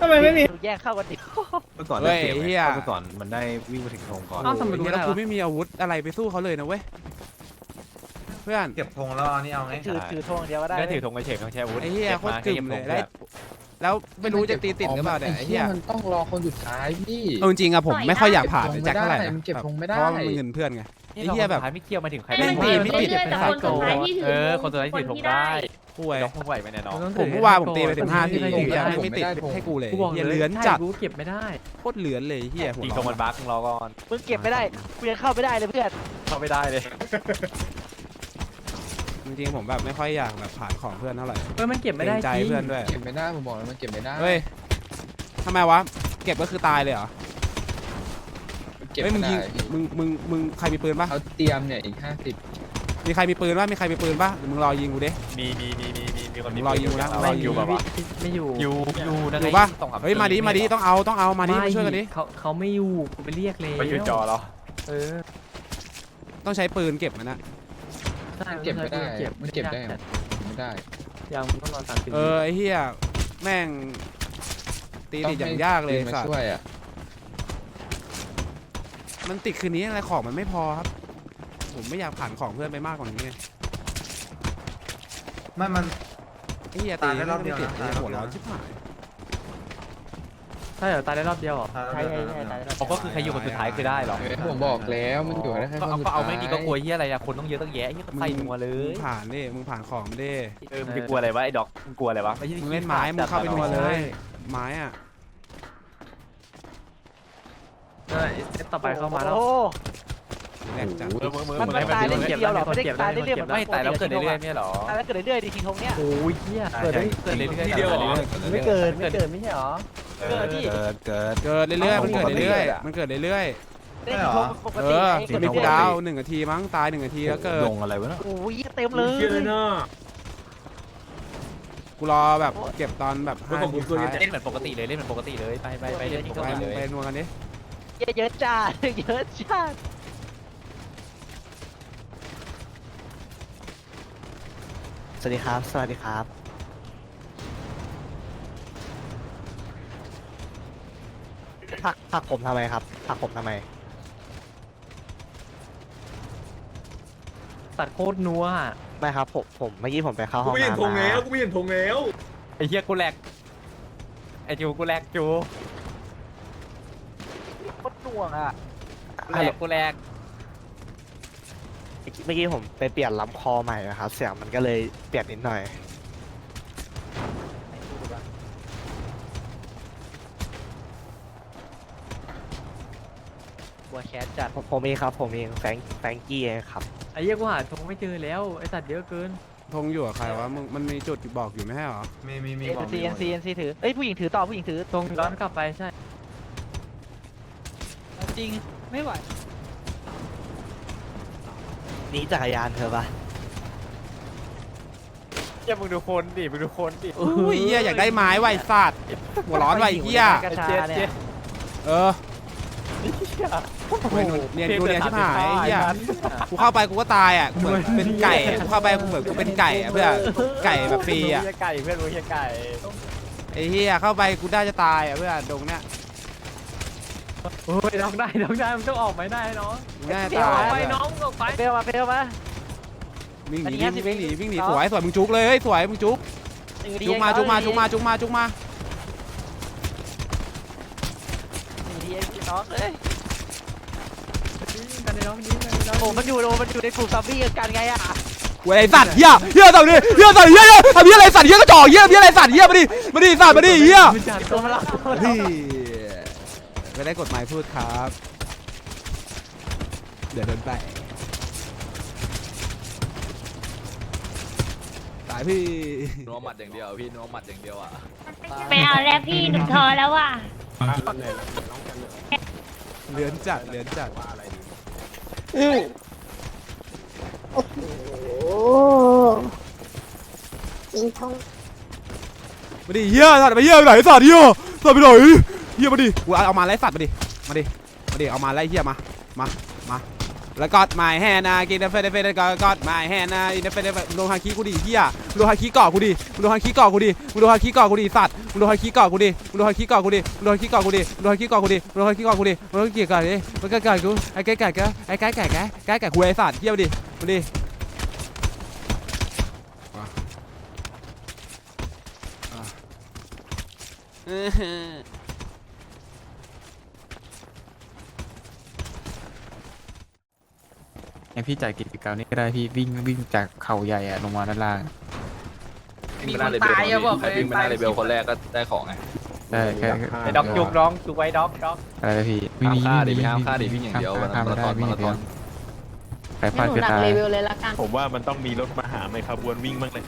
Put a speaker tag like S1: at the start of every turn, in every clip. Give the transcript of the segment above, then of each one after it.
S1: ทำไมไม่มี
S2: แยกเข้ากันดิ
S3: เมื่อก่อน
S4: เฮ้
S3: ได้
S4: ย
S3: เปรียบ
S4: เหี้ย
S3: เมื่อก่อนมันได้วิ่งมาถึงธงก่อน
S4: เอ้าทำไมกูแล้วกูไม่มีอาวุธอะไรไปสู้เขาเลยนะเว้ย เพื่อน
S5: เก็บธงแล้วเอานี่เอาไง
S2: ถือถือธงเดียวก็ได้
S6: ได้ถือธงเฉยๆต้องใช้อาวุธ
S4: ไอ้เหี้ย
S6: ก็บ
S4: โคตร
S6: มากึ่ก็
S4: ม
S6: บ
S4: เล
S6: ธ
S4: ย
S6: ง
S4: ได้แล้วไม่รู้จะตีติดหรือเปล่าเนี่ยไอ้เหี้ย
S7: มันต้องรอคนสุดท้ายพี่
S4: เอาจริงๆอะผมไม่ค่อยอยากผ่าน
S7: เก็บธง
S4: แจ็คเท่าไหร่นะ
S7: ไม่ได้มันเก็บธงไม่ได้
S4: เพราะว่ามันเป็นเงินเพื่อนไง
S6: นี่
S4: ไอ้เหี้ยแบบ
S6: รอบสุดท้ายไม่เกี่ยวมาถึงใคร
S4: แม่งตีไม่ติด
S8: เรื่อยๆแต่คนสุดท้ายที่ถือ
S6: เออคนสุดท้ายถือธงได้
S4: ป่วย
S6: น้องคงไหวไหมเนี่ยน้อง
S4: ผมเมื่อวานผมตีไปถึงห้าทีเหี้ยไม่ติดให้กูเลย
S9: กูบอก
S4: เหี้ย
S9: เลย
S4: เหลือนจัด
S9: กูเก็บไม่ได้
S4: โคตรเหลือนเลยเหี้ยหัว
S6: จริงธ
S4: เราะ
S6: งมันบั๊กรอก่อน
S2: มึงเก็บไม่ได้กูยังเข้าไม่ได้เลยเพื่อน
S6: เข้าไม่ได้เลย
S4: จริงๆผมแบบไม่ค่อยอยากแบบผ่านของเพื่อนเท่าไหร่
S9: เฮ้ยมันเก็บไม่ได้
S4: เกรงใจ
S9: จริง
S4: เพื่อนด้วย
S7: เก็บไม่ได้ผมบอกแล้วมันเก็บไม่ได้
S4: เฮ้ยทำไมวะเก็บก็คือตายเลยเหรอ
S7: มัน เก็บ
S4: เฮ้ยมึ
S7: ไม่
S4: ง
S7: ได้
S4: ยิงมึงมึงมึงใครมีปืนปะ
S7: เขาเตรียมเนี่ยอีกห้าสิบ
S4: มีใครมีปืนปะมีใครมีปืนปะหรือมึงรอยิงกูดิ
S6: มีมีมีมีมีมีคน
S4: รออยู่นะ
S6: ร
S9: ไม่
S6: ออยู่แบบว่า
S9: ไม่อยู่
S6: อยู่อยู่นะ
S4: อยู่ปะ
S6: ต้องขับ
S4: เฮ้ยมาดิมาดิต้องเอาต้องเอามาดิมาช่วยกันดิ
S9: เขาเขาไม่อยู่กูไปเรียกเลย
S6: ไปอยู่จอเหรอ
S9: เออ
S4: ต้องใช้ปืนเก็บมันนะ
S9: ใช่
S7: เก็บไม่ได้
S9: เก็บ
S7: มันเก็บได้เหรอไม่ได้
S9: ยังต้องรอสามสิบ
S4: เออไอ้เหี้ยแม่งตีติดอย่างยากเลย
S7: มา
S4: สัตว์
S7: ช่วยอะ
S4: มันติดคืนนี้อะไรของมันไม่พอครับ ผมไม่อยากผ่านของเพื่อนไปมากกว่านี้ไง
S5: ไม่มัน
S4: ไอ้เหี้ย
S5: ตา
S4: ตี
S5: ยได้รอบเดียว
S4: ไม่ติด
S5: นะ
S4: ไอ้หัวร้อนชิบหาย
S9: ใช่เหรอตายได้รอบเดียวเหรอ
S2: ใช่ใช่ใช่ใช่
S6: เขาก็คือใครอยู่คนสุดท้ายคือได้เหรอ
S7: เออผมบอกแล้วมันอยู่ได้แค่
S6: ก็
S7: คน
S6: เอา
S7: สุด
S6: ก็
S7: ท้าย
S6: เอาไม่ดีก็กลัวเฮียอะไรอะคนต้องเยอะต้องแยะเฮียก็ใส่นัวเล
S4: มึ
S6: ย
S4: งผ่านดิมึงผ่านของดิ
S6: เออมึงจะกลัวอะไรวะไอ้ดอกมึงกลัวอะไรวะไใช่
S4: มึงเล่นไม้มึงเข้าไปนัวเลย ไม้อะ
S9: เออเซตต่อไปเข้ามาแล้ว
S2: โอ้
S4: แรงจัด
S6: เออมึงมึง
S2: มัน
S6: มึง
S2: มัน
S6: ให้มัน
S2: ตาย
S6: ดู
S2: ได้ทีเดียวหรอไม่ได้ตายได้เรื่อยๆเหมือน
S6: ไม่ตายแล้วเกิดเรื่อยๆเนี่ยเหรอ
S2: ตายแล้วเกิดเรื่อยๆดิทีทงเนี้ย
S9: โอ้ยเหี้ย
S6: เกิดเกิดเรื่อยๆเดียวเหรอ
S2: ไม่เกินไม่เกินไม่ใช่หรอ
S3: เกิดเกิดเกิด
S4: เกิดเรื่อยๆมันเกิดเรื่อยๆมันเกิดเรื่อย
S2: ได้ทีทงปก
S4: ๆเอ
S2: ติ
S4: อ
S2: ไอ้
S4: จะมีกูดาวหนึ่งนาทีมั้งตายหนึ่งนาทีแล้วเกิด
S3: ลงอะไรวะเนาะ
S2: โอ้ยเต็มเลย
S4: กูรอแบบเก็บตอนแบบห้าทีสุดท้าย
S6: เล่นเหมือนปกติเลยเล่นเหมือนปกติเลยไปไปไปเล่นปก
S4: ไป
S6: ติ
S4: มึ
S6: เล
S4: ง
S6: ย
S4: ไปนัวกันดิ
S2: เยอะจ้าเยอะจ้า
S10: สวัสดีครับ สวัสดีครับผลักผลักผมทำไมครับผลักผมทำไม
S9: ตัดโคตรนัวอะ
S10: ไม่ครับ ผม ผมเมื่อกี้ผมไปเข้าห้องน้ำมา
S6: ไอ้เฮียกูแหลกไอ้จูกูแหลกจู
S2: โคตรห น่วงอะ
S6: กูแหลกกูแหลก
S10: เมื่อกี้ผมไปเปลี่ยนลำคอใหม่นะครับ เสียงมันก็เลยเปลี่ยนนิดหน่อย
S2: บัวแคสจัด
S10: ผมผมเองครับ ผมเองแฟรงค์แฟรงกี้เองครับ
S9: ไอ้เหี้ยกูหาธงไม่เจอแล้วไอ้สัตว์เยอะเกิน
S4: ธงอยู่กับใครวะมึงมันมีจุดบอกอยู่ไม่ใช่เหรอ
S5: มีมีมี
S2: เอ็
S5: บอก
S2: นซีเอ็นซีเอ็นซีถือเอ้ยผู้หญิงถือต่อผู้หญิงถือ
S9: ธงย้อนกลับไปใช่
S2: จริงไม่ไหว
S10: นี่จักรยานเธอปะ
S6: เฮียมึงดูคนดิมึงดูคนดิ
S4: อุ้ยเหี้ยอยากได้ไม้ไวะไอ้สัตว์หัวร้อนไวะไอ้เหี้ย
S2: กระชาเนี่ย
S4: เออเว้ยเนียนกูเนียนชิบหายไอ้เหี้ยกูเข้าไปกูก็ตายอะเหมือนเป็นไก่อะกูเข้าไปกูเหมือนกูเป็นไก่อะเพื่อไก่แบบฟรีอะ
S6: เฮียไก่เพื่อนรู้เฮียไก่
S4: ไอ้เหี้ยเข้าไปกูได้จะตายอะเพื่อนดงเนี้ย
S9: โอ้ยน้องได้น้องได้มันต้องออกไปได้น้อง
S4: กูได้จะ
S9: อ
S4: ตา
S9: อยกไป
S4: อะ
S9: น้องออกไป
S2: เปลวมาเปลวมา
S4: วิ่งหนี
S2: อันนี้
S4: วิ่งหนีวิ่งหนี
S2: 50
S4: สวยสวยมึงจุกเลยเฮ้ยสวยมึงจุก
S2: หนึ่งดี
S4: จุกมาจุกมาจุกมาจุกมาจุกมา
S2: หนึ่งดีเองพี่น้องเอ้ย
S9: กันในน้องนี้กันในน้อง
S2: โอ้มันอยู่โอ้มันอยู่ในกลุ่มซอมบี้กันไงอะ
S4: เว้ยไอ้สัตว์เหี้ยเหี้ยสัตว์ดิเหี้ยสัตว์เหี้ยเหี้ยทำเหี้ยอะไรสัตว์เหี้ยกระจอกเหี้ยเหี้ยอะไรสัตว์เหี้ยมาดิมาดิสัตว์มาดิเหี้ย
S9: มันจัด
S2: ตัวมันละ
S4: นี่ ไม่ได้กฎหมายพูดครับ เดี๋ยวโดนไป ตายพี่
S3: นัวหมัดอย่างเดียวพี่นัวหมัดอย่างเดียวอะ
S8: ไม่เอาแล้วพี่หนูท้อแล้วว่ะ
S4: เลือนจัดเลือนจัด
S8: โอ้ยิงทง
S4: มาดิเหี้ยสัตว์ไปเหี้ยไปไหนสัตว์เหี้ยสัตว์ไปไหน เหี้ยมาดิกูเอาเอามาไล่สัตว์มาดิ มาดิ มาดิ เอามาไล่เหี้ยมา มา มา แล้วกอดไม้แฮนากินเฟเฟเดฟเฟเดกอดกอดไม้แฮนาอินเฟเฟเดฟมึงโดนฮาคิกูดิเฮียมึงโดนฮาคิเกาะกูดิมึงโดนฮาคิเกาะกูดิมึงโดนฮาคิเกาะกูดิสัตว์มึงโดนฮาคิเกาะกูดิมึงโดนฮาคิเกาะกูดิมึงโดนฮาคิเกาะกูดิมึงโดนฮาคิเกาะกูดิมึงโดนฮาคิเกาะกูดิมึงโดนฮาคิเกาะกูดิมึงก็เกิดกูไอ้ไก่ไก่แกไอ้ไก่ไก่แกไก่ไก่กูไอ้สัตว์เฮียมาดิ มาดิอื้อหือ
S7: ให้พี่จ่ายกิจกรรมนี้ก็ได้พี่วิ่งวิ่งจากเขาใหญ่อะลงมาด้านล่าง
S3: วิ่งไปหน้าเลเบลใครวิ่งไปหน้าเลเบลคนแรกก็ได้ของไง
S7: ได้แค่
S6: ไอ้ด็อกจุกน้องจุกไว้ด็อกด็อก
S7: อะไรนะพี่
S3: ห้ามฆ่าดิ
S7: วิ่ง
S3: ไม่ห้าม
S7: วิ่ง
S3: ฆ่าดิวิ่งอย่างเดียว
S7: ข้าม
S3: มา
S7: ข้าม
S3: รา
S7: ไม่
S3: ธ
S7: ได้
S3: อน
S7: วิ่ง
S3: มา
S7: อ
S3: รา
S7: ย่าง
S3: ธ
S7: เดี
S3: อย
S7: วนใครพลาด
S8: หนู
S7: คือ
S8: หนัก
S7: ตาย
S8: เลเวลเลยละกัน
S9: ผมว่ามันต้องมีรถมาหาไม่ขบวนวิ่งบ้างเลย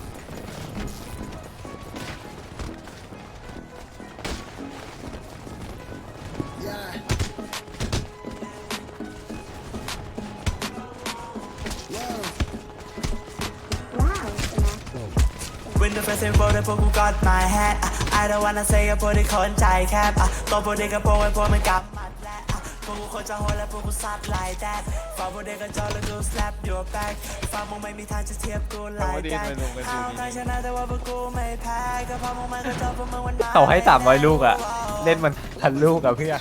S1: Window festival ได้พวกกู got my hat อะ I don't wanna say กับพวกที่คนใจแคบอะตัวพวกเด็กกับพวกไอ้พวกมันกำมัดและอะพวกกูคนจะโหดและพวกกูซัด like that ฝากพวกเด็กกับจอแล้วกู slap your back ฝากมึงไม่มีทางจะเทียบกู like that เอาใครชนะแต่ว่าพวกกูไม่แพ้ก็เพราะมึงมันก็จบพวกมึงวันนั้น
S6: เขาให้สามร้อยลูกอะเล่นมันพันลูกอะเพื่อน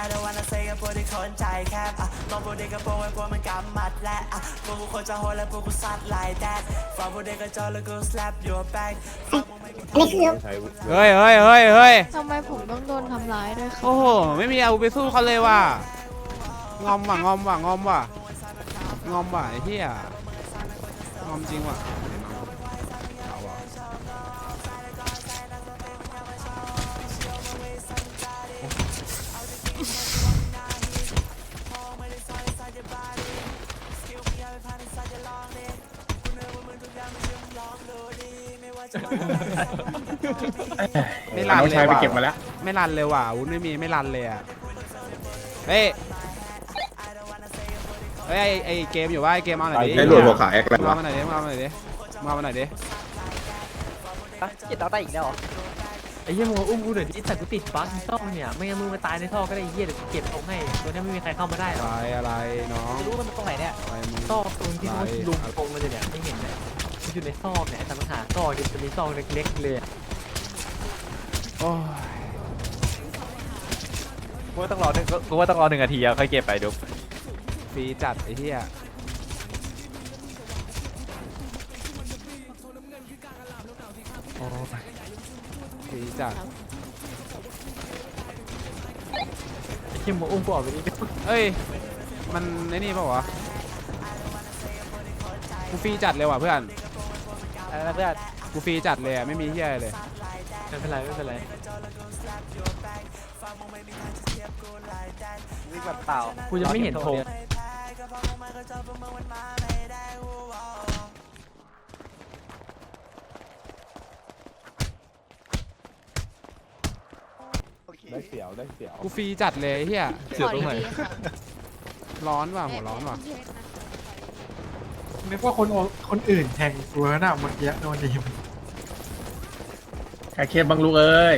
S1: I don't wanna say กับพวกที่คนใจแคบอะมองพวกเด็กกับพวกไอ้พวกมันกำมัดและอะพวกกูคนจะโหดและพวกกูซัด like that ฝากพวกเด็กกับจอแล้วกู slap your back ฝากมึงไม่มี
S8: อันนี้คือ
S4: เฮ้ยเฮ้ยเฮ้ยเฮ้ย
S8: ทำไมผมต้องโดนทำร้ายด้วยคะ
S4: โอ้โห ไม่มีอาวุธไปสู้เขาเลยว่ะ งอมว่ะ งอมว่ะ งอมว่ะ งอมว่ะไอ้เหี้ยงอมจริงว่ะ ไม่รันเลยว่ะไม่รันเลยว่ะอาวุธไม่มีไม่รันเลยอะเฮ้ยเฮ้ยไอ้ไอเกมอยู่ว่าไอเกมเอาหน่อยดิ
S3: ได้หลวดหัวขาแอกแล้ว
S4: มามาหน่อยดิมามาหน่อยดิมามาหน่อยดิ
S2: จิตเราได้อีกแล้วเหรอ
S9: ไอ้เหี้ยมึงมาอุ้มกูหน่อยดิแต่กูติดบั๊กในท่อเนี่ยไม่งั้นมึงมาตายในท่อก็ได้ไอ้เหี้ยเดี๋ยวกูเก็บเอาให้ตัวเนี้ยไม่มีใครเข้ามาได้หร
S4: อะ
S9: อก
S4: ไรอะไรน้อง
S2: ไม่รู้มันตรงไหนเนี่ย
S4: อะไรมึง
S9: ซอกตรงที่เขาลุมตรงมันเลยเนี่ยไม่เห็นเลยมันอยู่ในซอกเนี่ยแต่มันหาซอกอยู่จะมีซอกเล็กๆเลยอะ
S4: โอ้ย
S6: กูว่าต้องรอหนึ่งกูว่าต้องรอหนึ่งนาทีอะค่อยเก็บไปดู
S4: ฟรีจัดไอ้เหี้ย
S6: โอ้ย
S4: ฟรีจัด
S9: ไอ้เหี้ยมึงอุ้มกูออกไปนี่
S4: เอ้ย มันไอ้นี่เปล่าวะกูฟรีจัดเลยว่ะเพื่อน
S2: อะไรนะเพื่อน
S4: กูฟรีจัดเลยอะไม่มีเหี้ยอะไรเลย
S9: ไม่เป็นไรไม่เป็นไร
S2: วิ่งแบบเปล่า
S9: กูยังไม่เห็นธง
S4: กูฟรีจัดเลยไอ้เหี้ย
S6: เสือตรงไหน
S4: ร้อนว่ะหัวร้อนว่ะ
S5: นึกว่าคนโอคนอื่นแทงกูแล้วน่ะเมื่อกี้โดนดีม
S9: ใครเคสบังลูกเอ้ย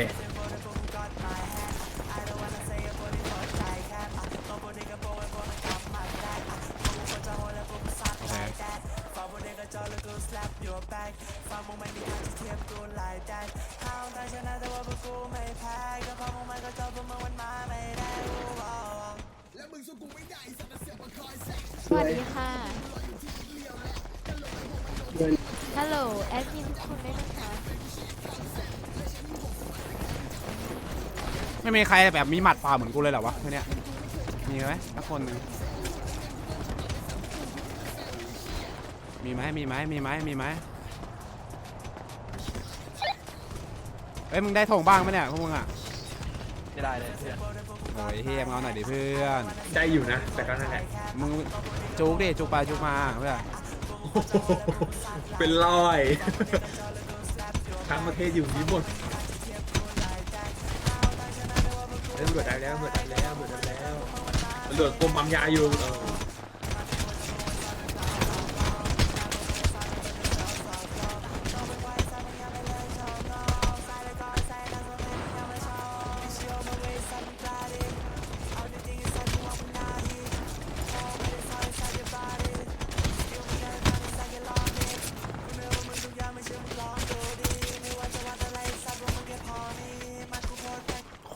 S8: ม่
S4: มีใครแบบมีหมัดฝ่าเหมือนกูเลยเหรอวะเพื่อนเนี้ยมีไหมสักคนหนึ่งมีไหมมีไหมมีไหมมีไหมเอ้ยมึงได้ธงบ้างไหมเนี่ยพวกมึงอะ
S2: ไม่ได้เลยเพื่อน
S4: โอ้ยเฮียมึงเอาหน่อยดิเพื่อน
S5: ได้อยู่นะ แต่ก็นั่นแหละ
S4: มึงจุกดิจุกไปจุกมาเพื่อน
S6: เป็นร้อยทั้งประเทศอยู่นี้หมด แล้วตำรวจได้แล้วตำรวจได้แล้วตำรวจกรมปั๊มยาอยู่เออ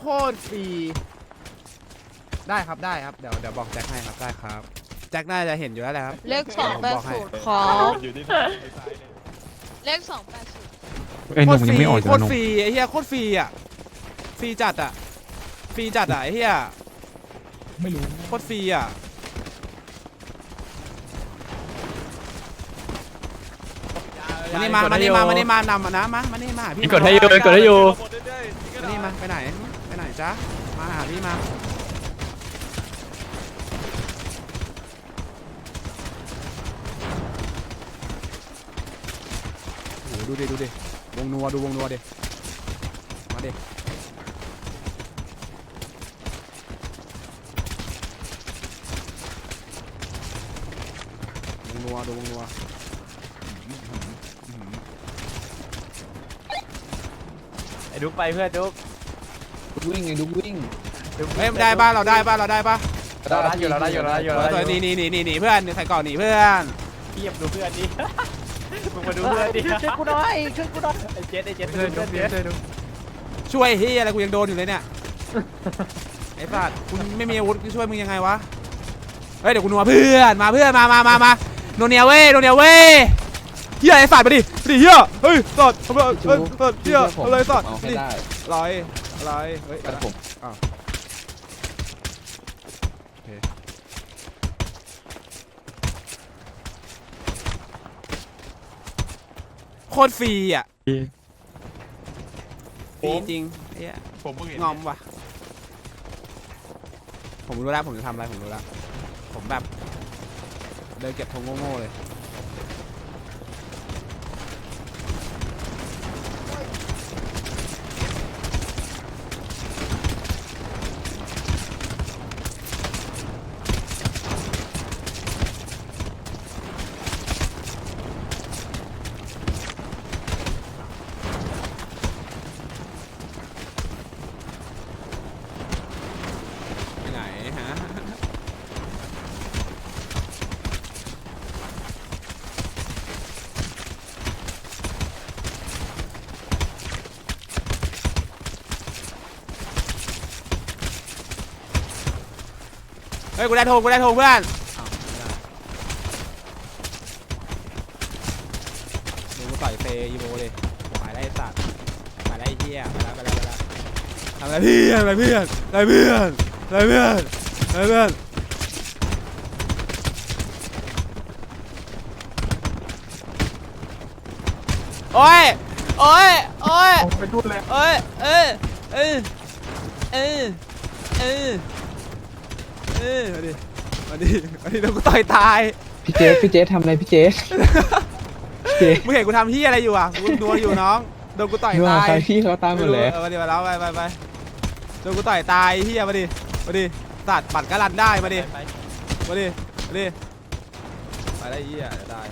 S4: โคตรฟรี ได้ครับได้ครับเดี๋ยวเดี๋ยวบอกแจ็คให้ครับได้ครับแจ็คน่าจะเห็นอยู่แล้วแหละครับ
S8: เลขสองแปด
S4: ผมบอกให้
S8: ศูนย์ขอเลขสองแปดศูนย์
S7: ไอ้หนุ่มยังไม่ออก
S4: โค
S7: จาก
S4: ตร
S7: หนุ่ม
S4: ฟรีไอ้เหี้ยโคตรฟรีอะฟรีจัดอะฟรีจัดอะไอ้เหี้ยไม่รู้โคตรฟรีอะมานี่มามานี่มามานี่มานำมานะมามานี่มาหาพี่
S6: กดให้อยู่กดให้อยู่
S4: มานี่มาไปไหนไปไหนจ๊ะมาหาพี่มา ดูดิดูดิวงนัวดูวงนัวดิมาดิวงนัวดูวงนัว
S2: ไอ้ดุ๊กไปเพื่อนดุ๊ก
S3: วิ่งไงดุกวิ่ง
S4: เฮ้ยได้ป่ะเราได้ป่ะเราได้ป่ะ
S2: เราได้อยู่เราได้อยู่เราได้อยู่เรา
S4: เออ
S2: ได้
S4: ตัว
S2: อยู่
S4: หนีหนีหนีหนีหนีเพื่อนใส่ก่อนหนีเพื่อน
S2: เทียบดูเพื่อนดิ มึงมาดูเพื่อนดิช่วยกูหน่อยช่วยกูหน่อยไอ้เจ็ดไอ้เจ็ด
S7: ช่วยดู
S2: เพื่อน
S7: ช่วยดู
S4: ช่วยเฮียอะไรกูยังโดนอยู่เลยเนี่ยไอ้สัตว์คุณไม่มีอาวุธกูช่วยมึงยังไงวะเฮ้ยเดี๋ยวกูนัวเพื่อนมาเพื่อนมามามามาโนเนียเว้ยโนเนียเว้ยเฮียไอ้สัตว์มาดิมาดิเฮียเฮ้ยสัตว์ทำไมเฮ้ยสัตว์เฮียอะไรสัตว์
S3: เอาให้
S4: ดิ
S3: ได้
S4: อะไรอะไรเฮ้ย
S3: แต่ผม
S4: โคตรฟรีอะฟรีจริงเฮีย
S6: ผมเพิ่งเห็น
S4: งอมว่ะ ผมรู้แล้วผมจะทำอะไรผมรู้แล้ว ผมแบบเดินเก็บธงโง่ๆเลย ไปไหนฮะ เฮ้ยกูได้โทงกูได้โทงเพื่อนด้เดี๋ยวกูต่อยเฟย์อีโบเลยไปได้สัตว์ไปได้เหี้ยไปแล้วไปแล้วไปแล้วทำอะไรเพื่อนอะไรเพื่อนอะไรเพื่อนอะไรเพื่อนอะไรเพื่อนโอ้ยโอ้ยโอ้ย
S5: ไปดูเลย
S4: เอ้ยเอ้ยเอ้ยเอ้ยเอ้ยเอ้ย มาดิ มาดิ มาดิแล้วกูต่อยตาย
S3: พี่เจสพี่เจสทำอะไรพี่เจสพี่เจส
S4: มึงเห็นกูทำเฮียอะไรอยู่อะกูนัวอยู่น้อง โดนกูต่อย
S3: ดูว่า
S4: ตาย
S3: ใครพี่เขาตามหมดเลย
S4: เออมาดิมาแล้วไปไปไปโดนกูต่อยตายเฮียมาดิ มาดิสัตว์ปัดกระลันได้มาดิ
S2: ไป
S4: มาดิ มาดิ ไปได้เฮียเดี๋ยวได้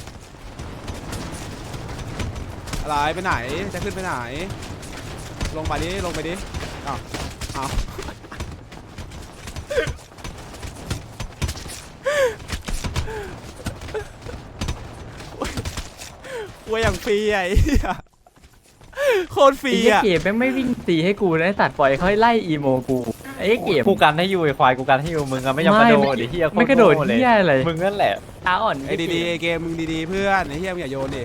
S4: อะไรไปไหน จะขึ้นไปไหน ลงไปดิ ลงไปดิอ้าวอ้าว กูอย่างฟรีอะไอ้เหี้ยโคตรฟรี
S9: ไอ้เหี้ย
S4: อะ
S9: เก็บแม่งไม่วิ่งตีให้กูนะไอ้สัตว์ปล่อยเขาให้ไล่อีโมกูไอ้เก็บ
S2: กูกันให้อยู่ไอ้ควายกูกันให้อยู่มึงอะไม่ยอมกระโดดดิเฮียโคต
S9: ไม่กระโดด
S2: โง่เลย
S9: เหี้ยอะไร
S2: มึงนั่นแหละ
S9: ตาอ่อน
S4: ไอ้ดีๆไอ้เกมมึงดีๆเพื่อนไอ้เหี้ยมึงอย่าโยนดิ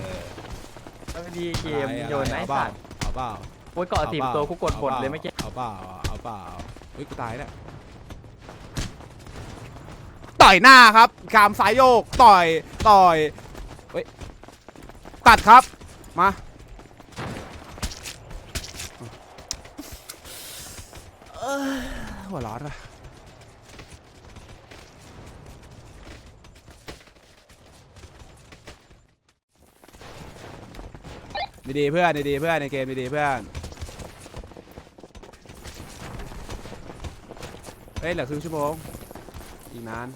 S9: เอาดีเกมโยนนะไอ้
S4: เอาเปล่า
S9: สัตว์
S4: เอาเปล่า
S9: โอ้ยเกาะสิบตัวกูกดบทเลยเมื่อกี้
S4: เอาเปล่าเอาเปล่าเฮ้ยกูตายแล้วต่อยหน้าครับกามสายโยกต่อยต่อยเฮ้ย ตัดครับ มา หัวร้อนว่ะดีๆเพื่อนดีๆเพื่อนในเกมดีๆเพื่อนเฮ้ยเหลือครึ่งชั่วโมงอีกนาน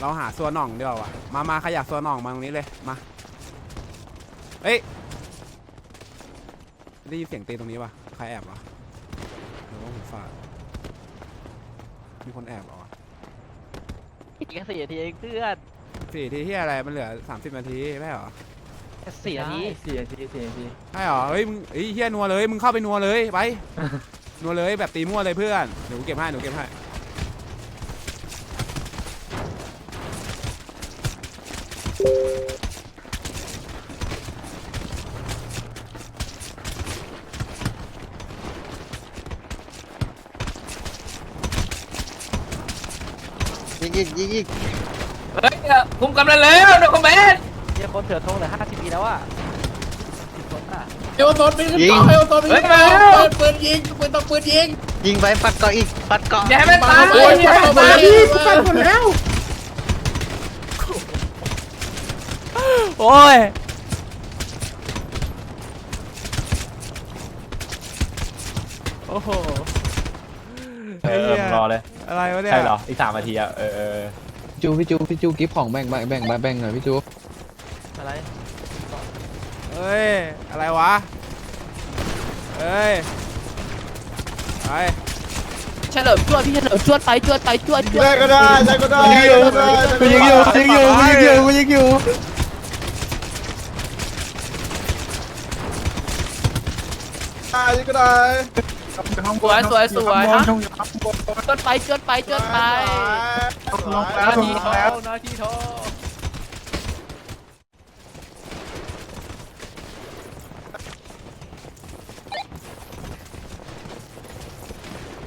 S4: เราหาซัวหน่องดีกว่าวะมามาขยับซัวหน่องมาตรงนี้เลย มา เฮ้ย ได้ยินเสียงตีตรงนี้วะใครแอบวะหรือว่าผมฝาดมีคนแอบเหรอวะ
S11: อีกแค่สี่นาทีเองเพื่อน
S4: สี่ทีที่อะไร มันเหลือสามสิบนาทีไม่ใช่เหรอ
S11: สี่นาทีสี่นาทีสี่นาที
S4: ใช่เหรอ เฮ้ย มึงเฮ้ยเฮียนัวเลย มึงเข้าไปนัวเลย ไป นัวเลยแบบตีมั่วเลยเพื่อน หนูเก็บให้ หนูเก็บให้
S10: ยิง อีกยิงอีก
S3: เฮ้ยคุมกำลังแล้วนกคอมเมนต์
S11: เฮียคนเถื่อนทงเหลือห้าสิบปีแล้วอะสิบคนอะ
S5: เอวตนปืน
S10: ยิง
S5: เอวตนปืนปืนยิงปืนต้องปืนยิง
S10: ยิงไปปัดเกาะอีกปัดเกาะ
S3: อย่าให้มันตาย
S5: โอ้ยมาดิกูไปหมดแล้ว
S4: โอ้ยโอ้โห
S12: เออรอเลย
S4: อะไรวะเนี่ย
S12: ใช่เหรอ อีกสามนาทีอะ เออเออ
S7: จูพี่จูพี่จูกิฟของแบ่งแบ่งแบ่งแบ่งหน่อยพี่จู
S11: อะไร
S4: เฮ้ย อะไรวะเฮ้ย ไป
S11: เฉลิมจวดพี่เฉลิมจวดไปจวดไปจวดจวด
S5: ได้ก็ได้ได้ก็ได้
S7: กูยิงอยู่กูยิงอยู่กูยิงอยู่กูยิงอยู่
S5: ได้ก็ได้
S11: สวยสวยสวยฮะจวดไปจวดไปจวดไป
S5: ลง
S11: นาทีทองนาทีทอง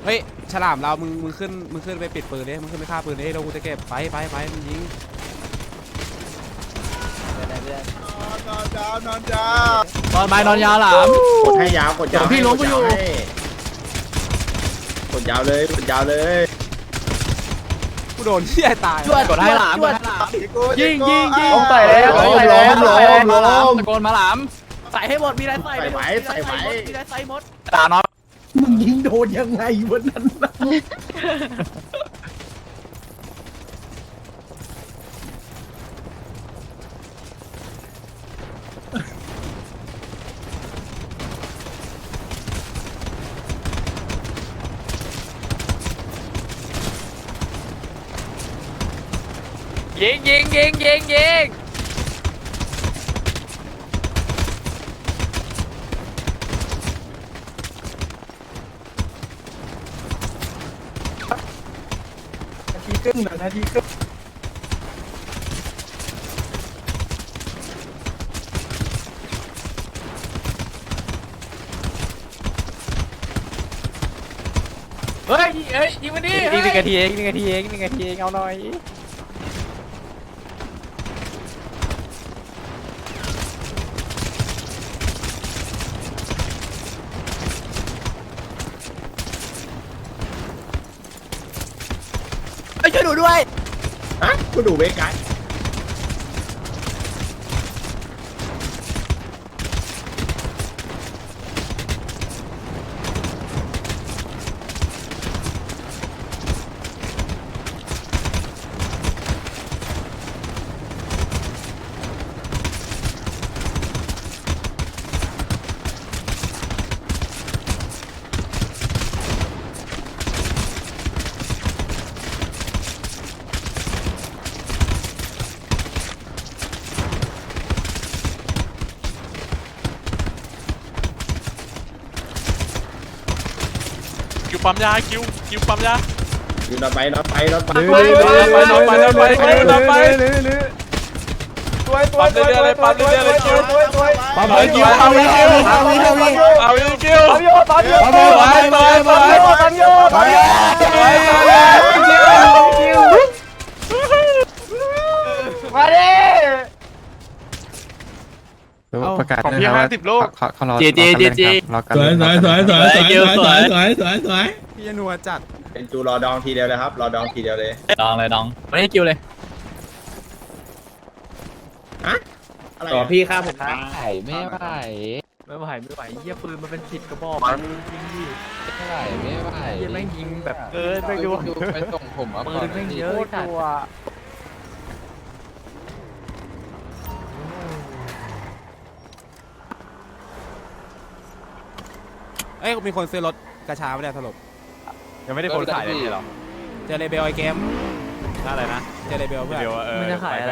S4: เฮ้ยฉลามเรา มึง มึงขึ้น มึงขึ้นไปปิดปืนดิมึงขึ้นไปฆ่าปืนดิเรากูจะเก็บ ไปไปไปมึงยิง
S5: นอนยาว นอนยา
S12: ตอนไม้นอนยาวหลาม
S5: กดให้ยาวกดยาวพี่ล้มไปอยู่ กดยาวเลยกดยาวเลย
S4: กูโดนเหี้ยตาย
S11: จวด
S12: กดให้หลาม
S11: จวด
S5: ยิงยิงยิง
S12: ล้มไปแล้ว
S5: ล้มล้มล้มล้ม
S12: ตะโกนมาหลาม
S11: ใส่ให้หมดมีอะไรใส่
S5: ใส่ไหวใส่ไหว
S11: มีอะไรใส่หมด
S12: ตาน้อย
S5: มึงยิงโดนยังไงวันนั้น
S3: ยิงยิงยิงยิงยิงเฮ้ยเฮ้ยยิงมาดิ
S12: อีกหนึ่งนาทีเองอีกหนึ่งนาทีเองอีกหนึ่งนาทีเองเอาหน่อย
S11: ช่วยหนูด้วย
S5: ฮะคุณดูเวกัส
S12: ปั๊มยาคิวคิวปั๊มยา
S5: อยู่นอนไปนอนไปนอนไป
S12: ไปไปไปไปไปไปไปปั๊มเรื่อยๆเลยปั๊มเรื่อยๆเลยคิวปั๊มเลยคิวเอาวิคิวเอาวิคิวเอาวิคิวเอาวิปั๊มโยปั๊มโยไปไปไปปั๊มโยปั๊มโยไปคิวมาดิ
S7: เดี๋ยวประกาศ
S12: ของพี่
S7: ด้วยนะว่า
S12: 50ลูก
S7: เขาเขารอ
S12: จีจีจีจี
S7: รอกัน
S5: สวยสวยสวยสวยสวยสวยสวยสวยสวย
S4: พี่นัวจัด
S5: เป็นจูรอดองทีเดียวเลยครับ รอดองทีเดียวเลย
S12: ดองเลยดองไม่ให้คิวเลย
S5: อะอะไร
S13: ต่อ
S5: อะ
S13: พี่ข้าผม
S7: ไหวไม่ไหว
S9: ไม่ไหวไม่ไหวเหี้ยปืนมันเป็นสิบกระบอกยิงดิ
S7: ไม่ไหวไม่ไหว
S9: เหี้ยแม่งยิงแบบ
S6: เออไปดู
S7: ไปส่งผมเอา
S9: ปื
S7: ก่อน
S9: นแม่งเยอะจัด
S4: เอ้ยมีคนซื้อรถกระชาไม่ได้สรุป
S7: ยังไม่ได้คนขายเลยหรอ
S4: เจอเลเบลไอเกม
S7: อะไรนะ
S4: เจอเลเบลเพื่อน
S9: มันจะขายอะไร